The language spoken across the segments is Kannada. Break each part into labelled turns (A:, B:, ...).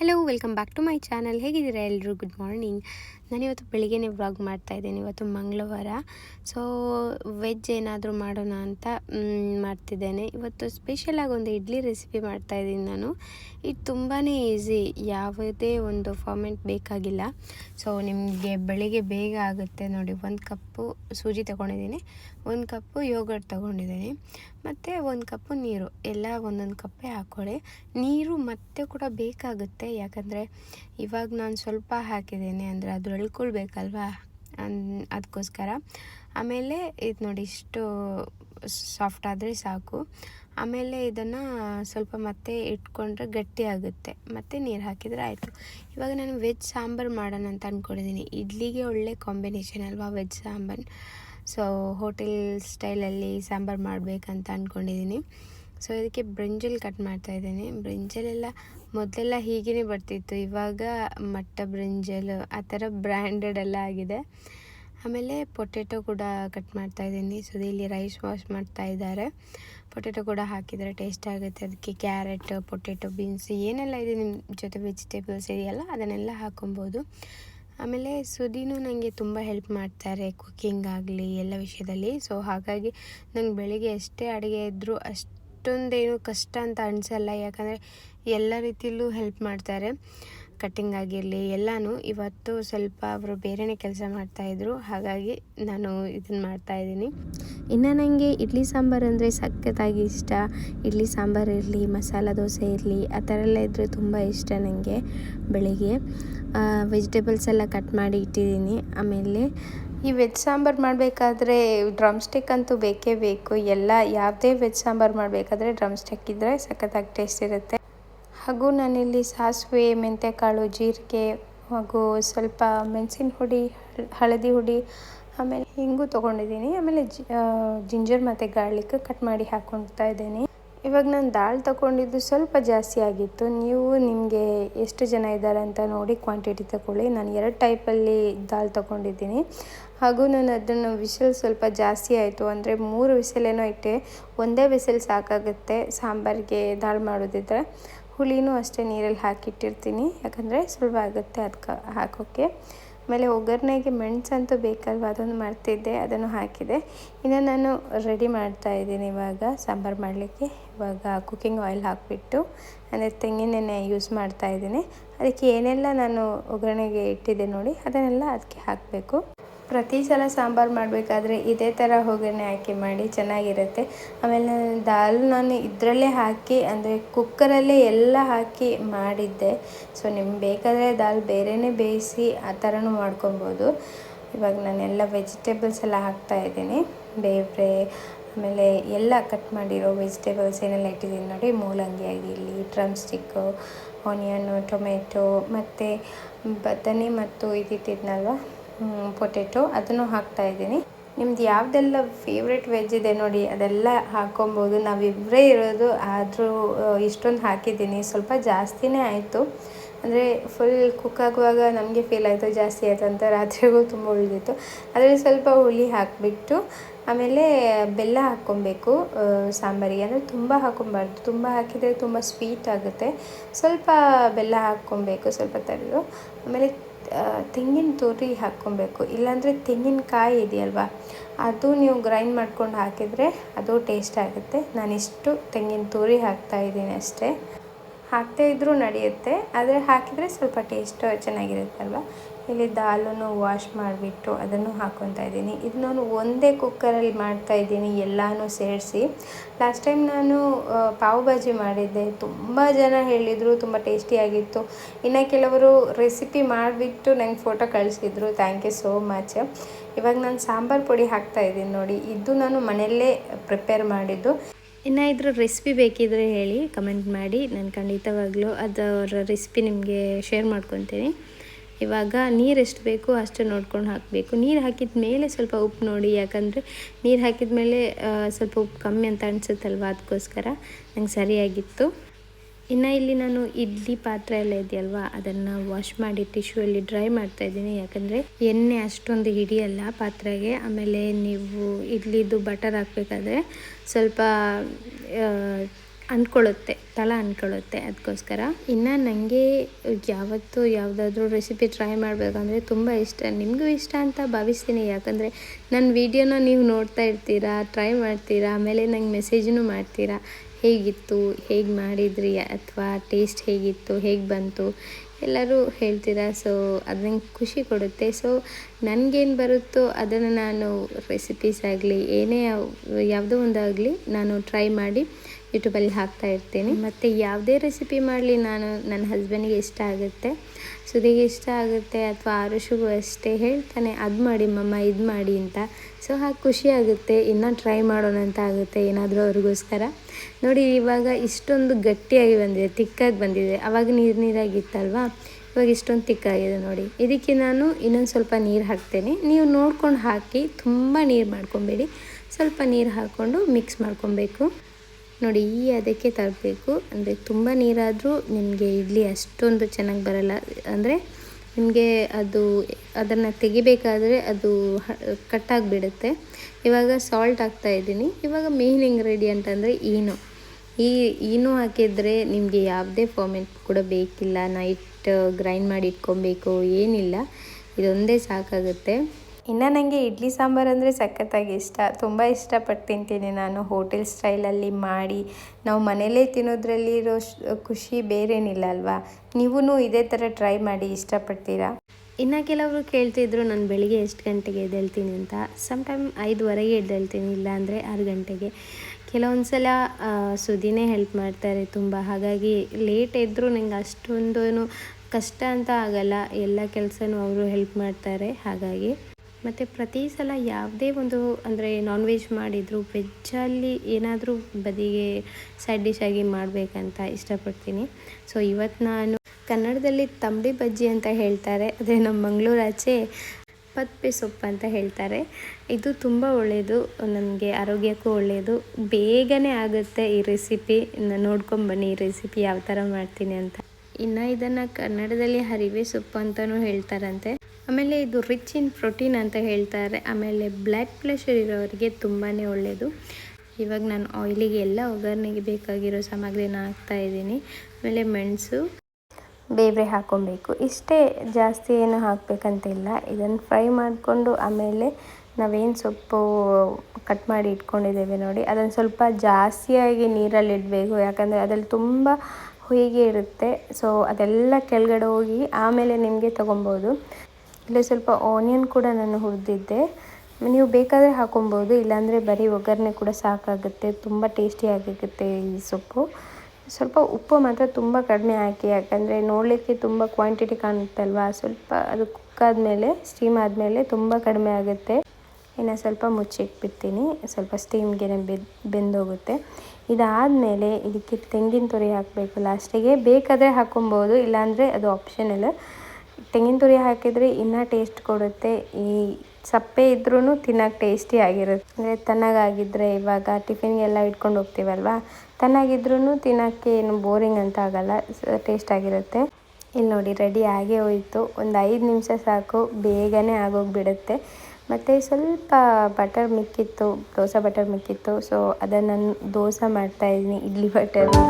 A: Hello welcome back to my channel ಹೇಗಿದ್ದೀರಾ ಎಲ್ಲರೂ ಗುಡ್ ಮಾರ್ನಿಂಗ್ ನಾನಿವತ್ತು ಬೆಳಿಗ್ಗೆನೇ ವ್ಲಾಗ್ ಮಾಡ್ತಾ ಇದ್ದೀನಿ. ಇವತ್ತು ಮಂಗಳವಾರ. ಸೊ ವೆಜ್ ಏನಾದರೂ ಮಾಡೋಣ ಅಂತ ಮಾಡ್ತಿದ್ದೇನೆ. ಇವತ್ತು ಸ್ಪೆಷಲಾಗಿ ಒಂದು ಇಡ್ಲಿ ರೆಸಿಪಿ ಮಾಡ್ತಾಯಿದ್ದೀನಿ ನಾನು. ಇದು ತುಂಬಾ ಈಸಿ ಯಾವುದೇ ಒಂದು ಫಾರ್ಮೆಂಟ್ ಬೇಕಾಗಿಲ್ಲ. ಸೊ ನಿಮಗೆ ಬೆಳಿಗ್ಗೆ ಬೇಗ ಆಗುತ್ತೆ ನೋಡಿ. ಒಂದು ಕಪ್ಪು ಸೂಜಿ ತೊಗೊಂಡಿದ್ದೀನಿ. ಒಂದು ಕಪ್ಪು ಯೋಗರ್ಟ್ ತೊಗೊಂಡಿದ್ದೀನಿ. ಮತ್ತು ಒಂದು ಕಪ್ಪು ನೀರು, ಎಲ್ಲ ಒಂದೊಂದು ಕಪ್ಪೇ ಹಾಕ್ಕೊಳ್ಳಿ ನೀರು ಮತ್ತೆ ಕೂಡ ಬೇಕಾಗುತ್ತೆ. ಯಾಕಂದರೆ ಇವಾಗ ನಾನು ಸ್ವಲ್ಪ ಹಾಕಿದ್ದೀನಿ ಅಂದರೆ ಅದು ಅಳ್ಕೊಳ್ಬೇಕಲ್ವಾ? ಅನ್ ಅದಕ್ಕೋಸ್ಕರ ಆಮೇಲೆ ಇದು ನೋಡಿ ಇಷ್ಟು ಸಾಫ್ಟ್ ಆದರೆ ಸಾಕು. ಆಮೇಲೆ ಇದನ್ನು ಸ್ವಲ್ಪ ಮತ್ತೆ ಇಟ್ಕೊಂಡ್ರೆ ಗಟ್ಟಿ ಆಗುತ್ತೆ. ಮತ್ತು ನೀರು ಹಾಕಿದರೆ ಆಯಿತು. ಇವಾಗ ನಾನು ವೆಜ್ ಸಾಂಬಾರು ಮಾಡೋಣ ಅಂತ ಅಂದ್ಕೊಂಡಿದ್ದೀನಿ ಇಡ್ಲಿಗೆ ಒಳ್ಳೆ ಕಾಂಬಿನೇಷನ್ ಅಲ್ವಾ ವೆಜ್ ಸಾಂಬಾರು? ಸೊ ಹೋಟೆಲ್ ಸ್ಟೈಲಲ್ಲಿ ಸಾಂಬಾರು ಮಾಡಬೇಕಂತ ಅಂದ್ಕೊಂಡಿದ್ದೀನಿ ಸೊ ಇದಕ್ಕೆ ಬ್ರಿಂಜಲ್ ಕಟ್ ಮಾಡ್ತಾ ಇದ್ದೀನಿ. ಬ್ರಿಂಜಲೆಲ್ಲ ಮೊದಲೆಲ್ಲ ಹೀಗೇ ಬರ್ತಿತ್ತು. ಇವಾಗ ಮಟ್ಟ ಬ್ರಿಂಜಲ್ ಆ ಥರ ಬ್ರ್ಯಾಂಡೆಡ್ ಎಲ್ಲ ಆಗಿದೆ. ಆಮೇಲೆ ಪೊಟೆಟೊ ಕೂಡ ಕಟ್ ಮಾಡ್ತಾ ಇದ್ದೀನಿ. ಸೊ ಇಲ್ಲಿ ರೈಸ್ ವಾಶ್ ಮಾಡ್ತಾ ಇದ್ದಾರೆ. ಪೊಟೆಟೊ ಕೂಡ ಹಾಕಿದರೆ ಟೇಸ್ಟ್ ಆಗುತ್ತೆ. ಅದಕ್ಕೆ ಕ್ಯಾರೆಟ್ ಪೊಟೆಟೊ ಬೀನ್ಸ್ ಏನೆಲ್ಲ ಇದೆ ನಿಮ್ಮ ಜೊತೆ ವೆಜಿಟೇಬಲ್ಸ್ ಇದೆಯಲ್ಲ, ಅದನ್ನೆಲ್ಲ ಹಾಕೊಬೋದು. ಆಮೇಲೆ ಸುದಿನೂ ನನಗೆ ತುಂಬ ಹೆಲ್ಪ್ ಮಾಡ್ತಾರೆ ಕುಕ್ಕಿಂಗ್ ಆಗಲಿ ಎಲ್ಲ ವಿಷಯದಲ್ಲಿ. ಸೊ ಹಾಗಾಗಿ ನಂಗೆ ಬೆಳಿಗ್ಗೆ ಎಷ್ಟೇ ಅಡುಗೆ ಇದ್ದರೂ ಅಷ್ಟೊಂದೇನು ಕಷ್ಟ ಅಂತ ಅನಿಸಲ್ಲ. ಯಾಕಂದರೆ ಎಲ್ಲ ರೀತಿಯಲ್ಲೂ ಹೆಲ್ಪ್ ಮಾಡ್ತಾರೆ. ಕಟ್ಟಿಂಗ್ ಆಗಿರಲಿ ಎಲ್ಲನೂ. ಇವತ್ತು ಸ್ವಲ್ಪ ಅವರು ಬೇರೆಯೇ ಕೆಲಸ ಮಾಡ್ತಾಯಿದ್ರು ಹಾಗಾಗಿ ನಾನು ಇದನ್ನು ಮಾಡ್ತಾಯಿದ್ದೀನಿ ಇನ್ನು ನನಗೆ ಇಡ್ಲಿ ಸಾಂಬಾರು ಅಂದರೆ ಸಖತ್ತಾಗಿ ಇಷ್ಟ. ಇಡ್ಲಿ ಸಾಂಬಾರು ಇರಲಿ, ಮಸಾಲ ದೋಸೆ ಇರಲಿ, ಆ ಥರ ಎಲ್ಲ ಇದ್ದರೆ ತುಂಬ ಇಷ್ಟ ನನಗೆ ಬೆಳಿಗ್ಗೆ. ವೆಜಿಟೇಬಲ್ಸ್ ಎಲ್ಲ ಕಟ್ ಮಾಡಿ ಇಟ್ಟಿದ್ದೀನಿ. ಆಮೇಲೆ ಈ ವೆಜ್ ಸಾಂಬಾರು ಮಾಡಬೇಕಾದ್ರೆ ಡ್ರಮ್ ಸ್ಟಿಕ್ ಅಂತೂ ಬೇಕೇ ಬೇಕು. ಎಲ್ಲ, ಯಾವುದೇ ವೆಜ್ ಸಾಂಬಾರು ಮಾಡಬೇಕಾದ್ರೆ ಡ್ರಮ್ ಸ್ಟಿಕ್ ಇದ್ದರೆ ಸಖತ್ತಾಗಿ ಟೇಸ್ಟ್ ಇರುತ್ತೆ. ಹಾಗೂ ನಾನಿಲ್ಲಿ ಸಾಸಿವೆ ಮೆಂತ್ಯಕಾಳು ಜೀರಿಗೆ ಹಾಗೂ ಸ್ವಲ್ಪ ಮೆಣಸಿನ ಹುಡಿ ಹಳದಿ ಹುಡಿ ಆಮೇಲೆ ಹಿಂಗೂ ತೊಗೊಂಡಿದ್ದೀನಿ. ಆಮೇಲೆ ಜಿಂಜರ್ ಮತ್ತು ಗಾರ್ಲಿಕ್ ಕಟ್ ಮಾಡಿ ಹಾಕ್ಕೊಳ್ತಾ ಇದ್ದೀನಿ. ಇವಾಗ ನಾನು ದಾಲ್ ತಗೊಂಡಿದ್ದು ಸ್ವಲ್ಪ ಜಾಸ್ತಿ ಆಗಿತ್ತು. ನೀವು ನಿಮಗೆ ಎಷ್ಟು ಜನ ಇದ್ದಾರೆ ಅಂತ ನೋಡಿ ಕ್ವಾಂಟಿಟಿ ತಗೊಳ್ಳಿ. ನಾನು ಎರಡು ಟೈಪಲ್ಲಿ ದಾಲ್ ತಗೊಂಡಿದ್ದೀನಿ. ಹಾಗೂ ನಾನು ಅದನ್ನು ವಿಷಲ್ ಸ್ವಲ್ಪ ಜಾಸ್ತಿ ಆಯಿತು. ಅಂದರೆ ಮೂರು ವಿಸಲೇನೋ ಇಟ್ಟೆ. ಒಂದೇ ವಿಸಲ್ ಸಾಕಾಗುತ್ತೆ ಸಾಂಬಾರಿಗೆ ದಾಲ್ ಮಾಡೋದಿದ್ರೆ. ಹುಳಿನೂ ಅಷ್ಟೇ ನೀರಲ್ಲಿ ಹಾಕಿಟ್ಟಿರ್ತೀನಿ. ಯಾಕಂದರೆ ಸುಲಭ ಆಗುತ್ತೆ ಅದಕ್ಕೆ ಹಾಕೋಕ್ಕೆ ಆಮೇಲೆ ಒಗ್ಗರಣೆಗೆ ಮೆಣಸಂತೂ ಬೇಕಲ್ವ? ಅದೊಂದು ಮಾಡ್ತಿದ್ದೆ ಅದನ್ನು ಹಾಕಿದೆ. ಇನ್ನು ನಾನು ರೆಡಿ ಮಾಡ್ತಾ ಇದ್ದೀನಿ ಇವಾಗ, ಸಾಂಬಾರು ಮಾಡಲಿಕ್ಕೆ. ಇವಾಗ ಕುಕ್ಕಿಂಗ್ ಆಯಿಲ್ ಹಾಕಿಬಿಟ್ಟು, ಅಂದರೆ ತೆಂಗಿನೆಣ್ಣೆ ಯೂಸ್ ಮಾಡ್ತಾ ಇದ್ದೀನಿ. ಅದಕ್ಕೆ ಏನೆಲ್ಲ ನಾನು ಒಗ್ಗರಣೆಗೆ ಇಟ್ಟಿದ್ದೆ ನೋಡಿ, ಅದನ್ನೆಲ್ಲ ಅದಕ್ಕೆ ಹಾಕಬೇಕು. ಪ್ರತಿ ಸಲ ಸಾಂಬಾರು ಮಾಡಬೇಕಾದ್ರೆ ಇದೇ ಥರ ಒಗ್ಗರಣೆ ಹಾಕಿ ಮಾಡಿ ಚೆನ್ನಾಗಿರುತ್ತೆ. ಆಮೇಲೆ ದಾಲ್ ನಾನು ಇದರಲ್ಲೇ ಹಾಕಿ, ಅಂದರೆ ಕುಕ್ಕರಲ್ಲೇ ಎಲ್ಲ ಹಾಕಿ ಮಾಡಿದ್ದೆ. ಸೊ, ನಿಮ್ಗೆ ಬೇಕಾದರೆ ದಾಲ್ ಬೇರೆಯೇ ಬೇಯಿಸಿ ಆ ಥರನೂ ಮಾಡ್ಕೊಬೋದು. ಇವಾಗ ನಾನೆಲ್ಲ ವೆಜಿಟೇಬಲ್ಸ್ ಎಲ್ಲ ಹಾಕ್ತಾ ಇದ್ದೀನಿ. ಬೇವ್ರೆ, ಆಮೇಲೆ ಎಲ್ಲ ಕಟ್ ಮಾಡಿರೋ ವೆಜಿಟೇಬಲ್ಸ್ ಏನೆಲ್ಲ ಇಟ್ಟಿದ್ದೀನಿ ನೋಡಿ. ಮೂಲಂಗಿ ಆಗಿರಲಿ ಡ್ರಮ್ ಸ್ಟಿಕ್ಕು ಆನಿಯನ್ನು, ಟೊಮೆಟೊ, ಮತ್ತು ಬದನೆ ಮತ್ತು ಇದಿಟ್ಟಿದ್ನಲ್ವ? ಪೊಟೆಟೊ ಅದನ್ನು ಹಾಕ್ತಾ ಇದ್ದೀನಿ. ನಿಮ್ದು ಯಾವುದೆಲ್ಲ ಫೇವ್ರೆಟ್ ವೆಜ್ ಇದೆ ನೋಡಿ, ಅದೆಲ್ಲ ಹಾಕ್ಕೊಬೋದು. ನಾವಿಬ್ಬರೇ ಇರೋದು, ಆದರೂ ಇಷ್ಟೊಂದು ಹಾಕಿದ್ದೀನಿ. ಸ್ವಲ್ಪ ಜಾಸ್ತಿನೇ ಆಯಿತು. ಅಂದರೆ ಫುಲ್ ಕುಕ್ ಆಗುವಾಗ ನಮಗೆ ಫೀಲ್ ಆಯಿತು, ಜಾಸ್ತಿ ಆಯಿತು ಅಂತ ರಾತ್ರಿಗೂ ತುಂಬ ಉಳಿದಿತ್ತು. ಅದರಲ್ಲಿ ಸ್ವಲ್ಪ ಹುಳಿ ಹಾಕಿಬಿಟ್ಟು, ಆಮೇಲೆ ಬೆಲ್ಲ ಹಾಕ್ಕೊಬೇಕು ಸಾಂಬಾರಿಗೆ. ಅಂದರೆ ತುಂಬ ಹಾಕ್ಕೊಬಾರ್ದು. ತುಂಬ ಹಾಕಿದರೆ ತುಂಬ ಸ್ವೀಟ್ ಆಗುತ್ತೆ. ಸ್ವಲ್ಪ ಬೆಲ್ಲ ಹಾಕ್ಕೊಬೇಕು, ಸ್ವಲ್ಪ ತೆಗೆದು ಆಮೇಲೆ ತೆಂಗಿನ ತುರಿ ಹಾಕ್ಕೊಬೇಕು. ಇಲ್ಲಾಂದರೆ ತೆಂಗಿನಕಾಯಿ ಇದೆಯಲ್ವಾ, ಅದು ನೀವು ಗ್ರೈಂಡ್ ಮಾಡ್ಕೊಂಡು ಹಾಕಿದರೆ ಅದು ಟೇಸ್ಟ್ ಆಗುತ್ತೆ. ನಾನಿಷ್ಟು ತೆಂಗಿನ ತುರಿ ಹಾಕ್ತಾಯಿದ್ದೀನಿ ಅಷ್ಟೇ. ಹಾಕದೇ ಇದ್ದರೂ ನಡೆಯುತ್ತೆ, ಆದರೆ ಹಾಕಿದರೆ ಸ್ವಲ್ಪ ಟೇಸ್ಟು ಚೆನ್ನಾಗಿರುತ್ತಲ್ವ? ಇಲ್ಲಿ ದಾಲನ್ನು ವಾಶ್ ಮಾಡಿಬಿಟ್ಟು ಅದನ್ನು ಹಾಕ್ಕೊತಾ ಇದ್ದೀನಿ. ಇದು ನಾನು ಒಂದೇ ಕುಕ್ಕರಲ್ಲಿ ಮಾಡ್ತಾ ಇದ್ದೀನಿ, ಎಲ್ಲನೂ ಸೇರಿಸಿ. ಲಾಸ್ಟ್ ಟೈಮ್ ನಾನು ಪಾವ್ ಭಾಜಿ ಮಾಡಿದ್ದೆ. ತುಂಬ ಜನ ಹೇಳಿದರು, ತುಂಬ ಟೇಸ್ಟಿಯಾಗಿತ್ತು ಇನ್ನು ಕೆಲವರು ರೆಸಿಪಿ ಮಾಡಿಬಿಟ್ಟು ನಂಗೆ ಫೋಟೋ ಕಳಿಸಿದ್ರು. ಥ್ಯಾಂಕ್ ಯು ಸೋ ಮಚ್ ಇವಾಗ ನಾನು ಸಾಂಬಾರು ಪುಡಿ ಹಾಕ್ತಾ ಇದ್ದೀನಿ ನೋಡಿ. ಇದು ನಾನು ಮನೆಯಲ್ಲೇ ಪ್ರಿಪೇರ್ ಮಾಡಿದ್ದು. ಇನ್ನು ಇದ್ರ ರೆಸಿಪಿ ಬೇಕಿದ್ರೆ ಹೇಳಿ ಕಮೆಂಟ್ ಮಾಡಿ. ನಾನು ಖಂಡಿತವಾಗ್ಲೂ ಅದರ ರೆಸಿಪಿ ನಿಮಗೆ ಶೇರ್ ಮಾಡ್ಕೊತೀನಿ. ಇವಾಗ ನೀರು ಎಷ್ಟು ಬೇಕು ಅಷ್ಟು ನೋಡ್ಕೊಂಡು ಹಾಕಬೇಕು. ನೀರು ಹಾಕಿದ ಮೇಲೆ ಸ್ವಲ್ಪ ಉಪ್ಪು ನೋಡಿ, ಯಾಕಂದರೆ ನೀರು ಹಾಕಿದ ಮೇಲೆ ಸ್ವಲ್ಪ ಉಪ್ಪು ಕಮ್ಮಿ ಅಂತ ಅನಿಸುತ್ತಲ್ವ? ಅದಕ್ಕೋಸ್ಕರ ನಂಗೆ ಸರಿಯಾಗಿತ್ತು. ಇನ್ನು ಇಲ್ಲಿ ನಾನು ಇಡ್ಲಿ ಪಾತ್ರೆ ಎಲ್ಲ ಇದೆಯಲ್ವಾ, ಅದನ್ನು ವಾಶ್ ಮಾಡಿ ಟಿಶ್ಯೂಯಲ್ಲಿ ಡ್ರೈ ಮಾಡ್ತಾ ಇದ್ದೀನಿ. ಯಾಕಂದರೆ ಎಣ್ಣೆ ಅಷ್ಟೊಂದು ಹಿಡಿಯಲ್ಲ ಪಾತ್ರೆಗೆ. ಆಮೇಲೆ ನೀವು ಇಡ್ಲಿದು ಬಟರ್ ಹಾಕಬೇಕಾದ್ರೆ ಸ್ವಲ್ಪ ಅಂದ್ಕೊಳ್ಳುತ್ತೆ, ತಳ ಅಂದ್ಕೊಳ್ಳುತ್ತೆ ಅದಕ್ಕೋಸ್ಕರ ಇನ್ನು ನನಗೆ ಯಾವತ್ತು ಯಾವುದಾದ್ರೂ ರೆಸಿಪಿ ಟ್ರೈ ಮಾಡಬೇಕಂದ್ರೆ ತುಂಬ ಇಷ್ಟ. ನಿಮಗೂ ಇಷ್ಟ ಅಂತ ಭಾವಿಸ್ತೀನಿ. ಯಾಕಂದರೆ ನನ್ನ ವೀಡಿಯೋನ ನೀವು ನೋಡ್ತಾ ಇರ್ತೀರಾ ಟ್ರೈ ಮಾಡ್ತೀರಾ, ಆಮೇಲೆ ನಂಗೆ ಮೆಸೇಜ್ನೂ ಮಾಡ್ತೀರಾ. ಹೇಗಿತ್ತು ಹೇಗೆ ಮಾಡಿದ್ರಿ ಅಥವಾ ಟೇಸ್ಟ್ ಹೇಗಿತ್ತು ಹೇಗೆ ಬಂತು ಎಲ್ಲರೂ ಹೇಳ್ತೀರಾ? ಸೊ ಅದು ಖುಷಿ ಕೊಡುತ್ತೆ. ಸೊ ನನಗೇನು ಬರುತ್ತೋ ಅದನ್ನು ನಾನು ರೆಸಿಪೀಸ್ ಆಗಲಿ, ಏನೇ ಯಾವುದೋ ಒಂದಾಗಲಿ ನಾನು ಟ್ರೈ ಮಾಡಿ ಯೂಟ್ಯೂಬಲ್ಲಿ ಹಾಕ್ತಾ ಇರ್ತೀನಿ. ಮತ್ತು ಯಾವುದೇ ರೆಸಿಪಿ ಮಾಡಲಿ ನಾನು ನನ್ನ ಹಸ್ಬೆಂಡಿಗೆ ಇಷ್ಟ ಆಗುತ್ತೆ. ಸುದಿಗೆ ಇಷ್ಟ ಆಗುತ್ತೆ ಅಥವಾ ಆರುಷಿಗೂ ಅಷ್ಟೇ ಹೇಳ್ತಾನೆ, ಅದು ಮಾಡಿ ಮಮ್ಮ, ಇದು ಮಾಡಿ ಅಂತ. ಸೊ ಹಾಗೆ ಖುಷಿ ಆಗುತ್ತೆ. ಇನ್ನೂ ಟ್ರೈ ಮಾಡೋಣ ಅಂತ ಆಗುತ್ತೆ ಏನಾದರೂ ಅವ್ರಿಗೋಸ್ಕರ. ನೋಡಿ, ಇವಾಗ ಇಷ್ಟೊಂದು ಗಟ್ಟಿಯಾಗಿ ಬಂದಿದೆ, ತಿಕ್ಕಾಗಿ ಬಂದಿದೆ. ಅವಾಗ ನೀರು ನೀರಾಗಿತ್ತಲ್ವಾ? ಇವಾಗ ಇಷ್ಟೊಂದು ತಿಕ್ಕಾಗಿದೆ ನೋಡಿ. ಇದಕ್ಕೆ ನಾನು ಇನ್ನೊಂದು ಸ್ವಲ್ಪ ನೀರು ಹಾಕ್ತೇನೆ. ನೀವು ನೋಡ್ಕೊಂಡು ಹಾಕಿ ತುಂಬ ನೀರು ಮಾಡ್ಕೊಬೇಡಿ. ಸ್ವಲ್ಪ ನೀರು ಹಾಕ್ಕೊಂಡು ಮಿಕ್ಸ್ ಮಾಡ್ಕೊಬೇಕು. ನೋಡಿ, ಈ ಅದಕ್ಕೆ ತರಬೇಕು. ಅಂದರೆ ತುಂಬ ನೀರಾದರೂ ನಿಮಗೆ ಇಡ್ಲಿ ಅಷ್ಟೊಂದು ಚೆನ್ನಾಗಿ ಬರಲ್ಲ. ಅಂದರೆ ನಿಮಗೆ ಅದು ಅದನ್ನು ತೆಗಿಬೇಕಾದರೆ ಅದು ಕಟ್ಟಾಗಿಬಿಡುತ್ತೆ ಇವಾಗ ಸಾಲ್ಟ್ ಹಾಕ್ತಾ ಇದ್ದೀನಿ. ಇವಾಗ ಮೇನ್ ಇಂಗ್ರೀಡಿಯೆಂಟ್ ಅಂದರೆ ಈನು. ಈ ಈನು ಹಾಕಿದರೆ ನಿಮಗೆ ಯಾವುದೇ ಫಾರ್ಮೆಂಟ್ ಕೂಡ ಬೇಕಿಲ್ಲ. ನೈಟ್ ಗ್ರೈಂಡ್ ಮಾಡಿ ಇಟ್ಕೊಬೇಕು ಏನಿಲ್ಲ. ಇದೊಂದೇ ಸಾಕಾಗುತ್ತೆ. ಇನ್ನು ನನಗೆ ಇಡ್ಲಿ ಸಾಂಬಾರು ಅಂದರೆ ಸಖತ್ತಾಗಿ ಇಷ್ಟ. ತುಂಬ ಇಷ್ಟಪಟ್ಟು ತಿಂತೀನಿ ನಾನು. ಹೋಟೆಲ್ ಸ್ಟೈಲಲ್ಲಿ ಮಾಡಿ ನಾವು ಮನೇಲೇ ತಿನ್ನೋದ್ರಲ್ಲಿರೋ ಖುಷಿ ಬೇರೇನಿಲ್ಲ ಅಲ್ವಾ? ನೀವೂ ಇದೇ ಥರ ಟ್ರೈ ಮಾಡಿ ಇಷ್ಟಪಡ್ತೀರಾ? ಇನ್ನು ಕೆಲವರು ಕೇಳ್ತಿದ್ರು ನಾನು ಬೆಳಿಗ್ಗೆ ಎಷ್ಟು ಗಂಟೆಗೆ ಎದ್ದೇಳ್ತೀನಿ ಅಂತ? ಸಮ್ ಟೈಮ್ ಐದುವರೆಗೆ ಎದ್ದೇಳ್ತೀನಿ ಇಲ್ಲಾಂದರೆ ಆರು ಗಂಟೆಗೆ. ಕೆಲವೊಂದು ಸಲ ಸುದಿನೇ ಹೆಲ್ಪ್ ಮಾಡ್ತಾರೆ ತುಂಬ. ಹಾಗಾಗಿ ಲೇಟ್ ಇದ್ದರೂ ನಂಗೆ ಅಷ್ಟೊಂದು ಕಷ್ಟ ಅಂತ ಆಗಲ್ಲ, ಎಲ್ಲ ಕೆಲಸನೂ ಅವರು ಹೆಲ್ಪ್ ಮಾಡ್ತಾರೆ, ಹಾಗಾಗಿ. ಮತ್ತು ಪ್ರತಿ ಸಲ ಯಾವುದೇ ಒಂದು ಅಂದರೆ ನಾನ್ ವೆಜ್ ಮಾಡಿದರೂ ವೆಜ್ಜಲ್ಲಿ ಏನಾದರೂ ಬದಿಗೆ ಸೈಡ್ ಡಿಶ್ ಆಗಿ ಮಾಡಬೇಕಂತ ಇಷ್ಟಪಡ್ತೀನಿ. ಸೊ ಇವತ್ತು ನಾನು ಕನ್ನಡದಲ್ಲಿ ತಂಬಡಿ ಬಜ್ಜಿ ಅಂತ ಹೇಳ್ತಾರೆ, ಅದೇ ನಮ್ಮ ಮಂಗಳೂರು ಆಚೆ ಪತ್ಪೆ ಸೊಪ್ಪು ಅಂತ ಹೇಳ್ತಾರೆ. ಇದು ತುಂಬ ಒಳ್ಳೆಯದು ನನಗೆ ಆರೋಗ್ಯಕ್ಕೂ ಒಳ್ಳೆಯದು ಬೇಗನೆ ಆಗುತ್ತೆ ಈ ರೆಸಿಪಿ ನೋಡ್ಕೊಂಬನ್ನಿ ಈ ರೆಸಿಪಿ ಯಾವ ಥರ ಮಾಡ್ತೀನಿ ಅಂತ. ಇನ್ನು ಇದನ್ನು ಕನ್ನಡದಲ್ಲಿ ಹರಿವೆ ಸೊಪ್ಪು ಅಂತಲೂ ಹೇಳ್ತಾರಂತೆ. ಆಮೇಲೆ ಇದು ರಿಚ್ ಇನ್ ಪ್ರೋಟೀನ್ ಅಂತ ಹೇಳ್ತಾರೆ. ಆಮೇಲೆ ಬ್ಲ್ಯಾಕ್ ಪ್ರೆಷರ್ ಇರೋರಿಗೆ ತುಂಬಾ ಒಳ್ಳೆಯದು ಇವಾಗ ನಾನು ಆಯಿಲಿಗೆ ಎಲ್ಲ ಒಗ್ಗರಣೆಗೆ ಬೇಕಾಗಿರೋ ಸಾಮಗ್ರಿನ ಹಾಕ್ತಾ ಇದ್ದೀನಿ. ಆಮೇಲೆ ಮೆಣಸು ಬೇಬ್ರೆ ಹಾಕ್ಕೊಬೇಕು. ಇಷ್ಟೇ ಜಾಸ್ತಿ ಏನು ಹಾಕಬೇಕಂತಿಲ್ಲ. ಇದನ್ನು ಫ್ರೈ ಮಾಡಿಕೊಂಡು ಆಮೇಲೆ ನಾವೇನು ಸೊಪ್ಪು ಕಟ್ ಮಾಡಿ ಇಟ್ಕೊಂಡಿದ್ದೇವೆ ನೋಡಿ. ಅದನ್ನು ಸ್ವಲ್ಪ ಜಾಸ್ತಿಯಾಗಿ ನೀರಲ್ಲಿ ಇಡಬೇಕು ಯಾಕಂದರೆ ಅದರಲ್ಲಿ ತುಂಬ ಹೊಯ್ಗೆ ಇರುತ್ತೆ. ಸೊ ಅದೆಲ್ಲ ಕೆಳಗಡೆ ಹೋಗಿ ಆಮೇಲೆ ನಿಮಗೆ ತೊಗೊಬೋದು. ಇಲ್ಲಿ ಸ್ವಲ್ಪ ಆನಿಯನ್ ಕೂಡ ನಾನು ಹುರಿದಿದ್ದೆ. ನೀವು ಬೇಕಾದರೆ ಹಾಕೊಬೋದು, ಇಲ್ಲಾಂದರೆ ಬರೀ ಒಗ್ಗರಣೆ ಕೂಡ ಸಾಕಾಗುತ್ತೆ. ತುಂಬ ಟೇಸ್ಟಿಯಾಗಿರುತ್ತೆ ಈ ಸೊಪ್ಪು. ಸ್ವಲ್ಪ ಉಪ್ಪು ಮಾತ್ರ ತುಂಬ ಕಡಿಮೆ ಹಾಕಿ, ಯಾಕಂದರೆ ನೋಡಲಿಕ್ಕೆ ತುಂಬ ಕ್ವಾಂಟಿಟಿ ಕಾಣುತ್ತಲ್ವಾ? ಸ್ವಲ್ಪ ಅದು ಕುಕ್ ಆದಮೇಲೆ ಸ್ಟೀಮ್ ಆದಮೇಲೆ ತುಂಬ ಕಡಿಮೆ ಆಗುತ್ತೆ. ಇನ್ನು ಸ್ವಲ್ಪ ಮುಚ್ಚಿಟ್ಬಿಡ್ತೀನಿ. ಸ್ವಲ್ಪ ಸ್ಟೀಮ್ಗೆ ಬೆಂದು, ಬೆಂದೋಗುತ್ತೆ. ಇದಾದಮೇಲೆ ಇದಕ್ಕೆ ತೆಂಗಿನ ತುರಿ ಹಾಕಬೇಕು. ಲಾಸ್ಟಿಗೆ ಬೇಕಾದರೆ ಹಾಕೊಬೋದು ಇಲ್ಲಾಂದರೆ ಅದು ಆಪ್ಷನಲ್ ತೆಂಗಿನ ತುರಿ ಹಾಕಿದರೆ ಇನ್ನೂ ಟೇಸ್ಟ್ ಕೊಡುತ್ತೆ. ಈ ಸಪ್ಪೆ ಇದ್ರೂ ತಿನ್ನೋಕೆ ಟೇಸ್ಟಿ ಆಗಿರುತ್ತೆ. ಅಂದರೆ ತಣ್ಣಗಾಗಿದ್ದರೆ ಇವಾಗ ಟಿಫಿನ್ಗೆಲ್ಲ ಇಟ್ಕೊಂಡು ಹೋಗ್ತೀವಲ್ವಾ? ತಣ್ಣಗಿದ್ರೂ ತಿನ್ನೋಕ್ಕೆ ಏನು ಬೋರಿಂಗ್ ಅಂತ ಆಗಲ್ಲ ಟೇಸ್ಟ್ ಆಗಿರುತ್ತೆ. ಇಲ್ಲಿ ನೋಡಿ ರೆಡಿ ಆಗೇ ಹೋಯಿತು. ಒಂದು ಐದು ನಿಮಿಷ ಸಾಕು, ಬೇಗನೆ ಆಗೋಗಿಬಿಡುತ್ತೆ. ಮತ್ತು ಸ್ವಲ್ಪ ಬಟರ್ ಮಿಕ್ಕಿತ್ತು ದೋಸೆ ಬಟರ್ ಮಿಕ್ಕಿತ್ತು. ಸೊ ಅದನ್ನು ನಾನು ದೋಸೆ ಮಾಡ್ತಾಯಿದ್ದೀನಿ ಇಡ್ಲಿ ಬಟರ್ದು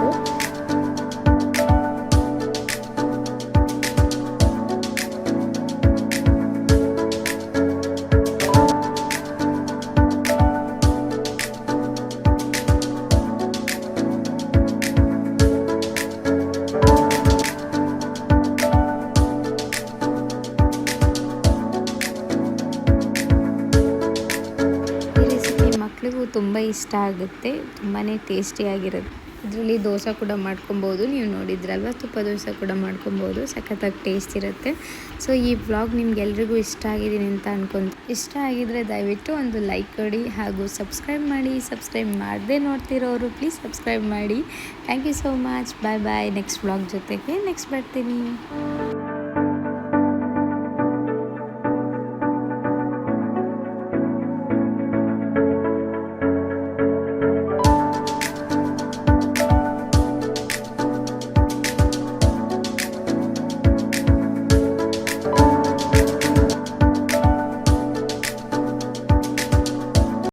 A: ತುಂಬ ಇಷ್ಟ ಆಗುತ್ತೆ ತುಂಬಾ ಟೇಸ್ಟಿಯಾಗಿರುತ್ತೆ ಇದರಲ್ಲಿ ದೋಸೆ ಕೂಡ ಮಾಡ್ಕೊಬೋದು, ನೀವು ನೋಡಿದ್ರಲ್ವ? ತುಪ್ಪ ದೋಸೆ ಕೂಡ ಮಾಡ್ಕೊಬೋದು, ಸಖತ್ತಾಗಿ ಟೇಸ್ಟ್ ಇರುತ್ತೆ. ಸೊ ಈ ವ್ಲಾಗ್ ನಿಮ್ಗೆಲ್ರಿಗೂ ಇಷ್ಟ ಆಗಿದ್ದೀನಿ ಅಂತ ಅನ್ಕೊಂತ ಇಷ್ಟ ಆಗಿದ್ರೆ ದಯವಿಟ್ಟು ಒಂದು ಲೈಕ್ ಕೊಡಿ ಹಾಗೂ ಸಬ್ಸ್ಕ್ರೈಬ್ ಮಾಡಿ. ಸಬ್ಸ್ಕ್ರೈಬ್ ಮಾಡದೆ ನೋಡ್ತಿರೋರು ಪ್ಲೀಸ್ ಸಬ್ಸ್ಕ್ರೈಬ್ ಮಾಡಿ. Thank you so much bye bye next vlog ಜೊತೆಗೆ ನೆಕ್ಸ್ಟ್ ಬರ್ತೀನಿ.